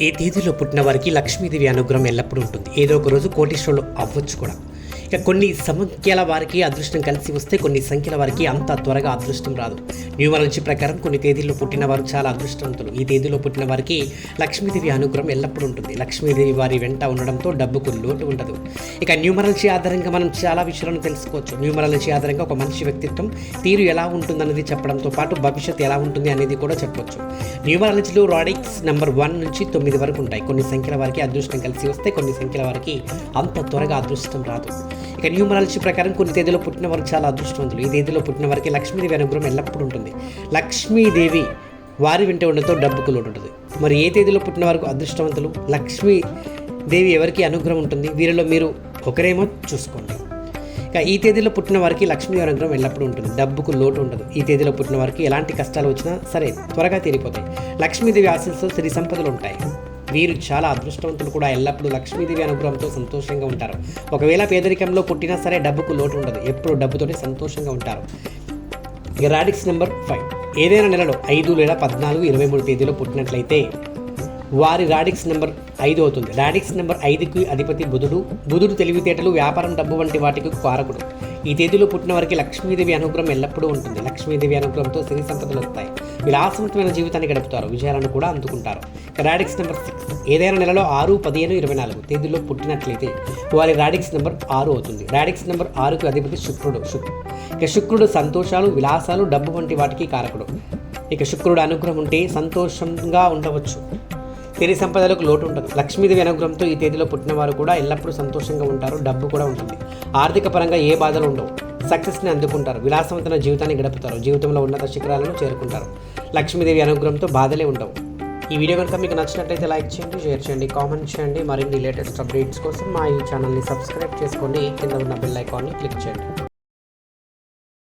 ఏ తేదీలో పుట్టిన వారికి లక్ష్మీదేవి అనుగ్రహం ఎల్లప్పుడూ ఉంటుంది. ఏదో ఒక రోజు కోటీశ్వరులు అవ్వచ్చు కూడా. కొన్ని సంఖ్యల వారికి అదృష్టం కలిసి వస్తే కొన్ని సంఖ్యల వారికి అంత త్వరగా అదృష్టం రాదు. న్యూమరాలజీ ప్రకారం కొన్ని తేదీల్లో పుట్టిన వారు చాలా అదృష్టవంతులు. ఈ తేదీలో పుట్టిన వారికి లక్ష్మీదేవి అనుగ్రహం ఎల్లప్పుడూ ఉంటుంది. లక్ష్మీదేవి వారి వెంట ఉండడంతో డబ్బుకు లోటు ఉండదు. ఇక న్యూమరాలజీ ఆధారంగా మనం చాలా విషయాలను తెలుసుకోవచ్చు. న్యూమరాలజీ ఆధారంగా ఒక మనిషి వ్యక్తిత్వం తీరు ఎలా ఉంటుందన్నది చెప్పడంతో పాటు భవిష్యత్తు ఎలా ఉంటుంది అనేది కూడా చెప్పవచ్చు న్యూమరాలజీలో రాడిక్స్ నెంబర్ వన్ నుంచి తొమ్మిది వరకు ఉంటాయి. కొన్ని సంఖ్యల వారికి అదృష్టం కలిసి వస్తే కొన్ని సంఖ్యల వారికి అంత త్వరగా అదృష్టం రాదు. న్యూమరాలజీ ప్రకారం కొన్ని తేదీలో పుట్టిన వారు చాలా అదృష్టవంతులు. ఈ తేదీలో పుట్టిన వారికి లక్ష్మీదేవి అనుగ్రహం ఎల్లప్పుడూ ఉంటుంది. లక్ష్మీదేవి వారి వెంట ఉండడంతో డబ్బుకు లోటు ఉంటుంది మరి ఏ తేదీలో పుట్టిన వారికి అదృష్టవంతులు? లక్ష్మీదేవి ఎవరికి అనుగ్రహం ఉంటుంది? వీరిలో మీరు ఒకరేమో చూసుకోండి. ఇక ఈ తేదీలో పుట్టిన వారికి లక్ష్మీ అనుగ్రహం ఎల్లప్పుడూ ఉంటుంది. డబ్బుకు లోటు ఉండదు. ఈ తేదీలో పుట్టిన వారికి ఎలాంటి కష్టాలు వచ్చినా సరే త్వరగా తీరిపోతాయి. లక్ష్మీదేవి ఆశీస్సుతో సిరి సంపదలు ఉంటాయి. వీరు చాలా అదృష్టవంతులు కూడా. ఎల్లప్పుడూ లక్ష్మీదేవి అనుగ్రహంతో సంతోషంగా ఉంటారు. ఒకవేళ పేదరికంలో పుట్టినా సరే డబ్బుకు లోటు ఉండదు. ఎప్పుడు డబ్బుతోనే సంతోషంగా ఉంటారు. ఇక రాడిక్స్ నెంబర్ ఫైవ్. ఏదైనా నెలలో ఐదు లేదా పద్నాలుగు ఇరవై మూడు తేదీలో పుట్టినట్లయితే వారి రాడిక్స్ నెంబర్ ఐదు అవుతుంది. రాడిక్స్ నెంబర్ ఐదుకి అధిపతి బుధుడు. బుధుడు తెలివితేటలు వ్యాపారం డబ్బు వంటి వాటికి కారకుడు. ఈ తేదీలో పుట్టిన వారికి లక్ష్మీదేవి అనుగ్రహం ఎల్లప్పుడూ ఉంటుంది. లక్ష్మీదేవి అనుగ్రహంతో సిరి సంపదలు వస్తాయి. విలాసవంతమైన జీవితాన్ని గడుపుతారు. విజయాలను కూడా అందుకుంటారు. Radix number six. ఏదైనా నెలలో ఆరు పదిహేను ఇరవై నాలుగు తేదీలో పుట్టినట్లయితే వారి రాడిక్స్ నెంబర్ ఆరు అవుతుంది. రాడిక్స్ నెంబర్ ఆరుకు అధిపతి శుక్రుడు. శుక్ ఇక శుక్రుడు సంతోషాలు విలాసాలు డబ్బు వంటి వాటికి కారకుడు. ఇక శుక్రుడు అనుగ్రహం ఉంటే సంతోషంగా ఉండవచ్చు. సిరి సంపదలకు లోటు ఉంటుంది లక్ష్మీదేవి అనుగ్రహంతో ఈ తేదీలో పుట్టిన వారు కూడా ఎల్లప్పుడూ సంతోషంగా ఉంటారు. డబ్బు కూడా ఉంటుంది. ఆర్థిక పరంగా ఏ బాధలు ఉండవు. సక్సెస్ని అందుకుంటారు. విలాసవంతమైన జీవితాన్ని గడుపుతారు. జీవితంలో ఉన్నత శిఖరాలను చేరుకుంటారు. లక్ష్మీదేవి అనుగ్రహంతో బాధలే ఉండవు. ఈ వీడియో కనుక మీకు నచ్చినట్లయితే లైక్ చేయండి షేర్ చేయండి కామెంట్ చేయండి. మరిన్ని లేటెస్ట్ అప్డేట్స్ కోసం మా ఈ ఛానల్ని సబ్స్క్రైబ్ చేసుకోండి కింద ఉన్న బెల్ ఐకాన్ని క్లిక్ చేయండి.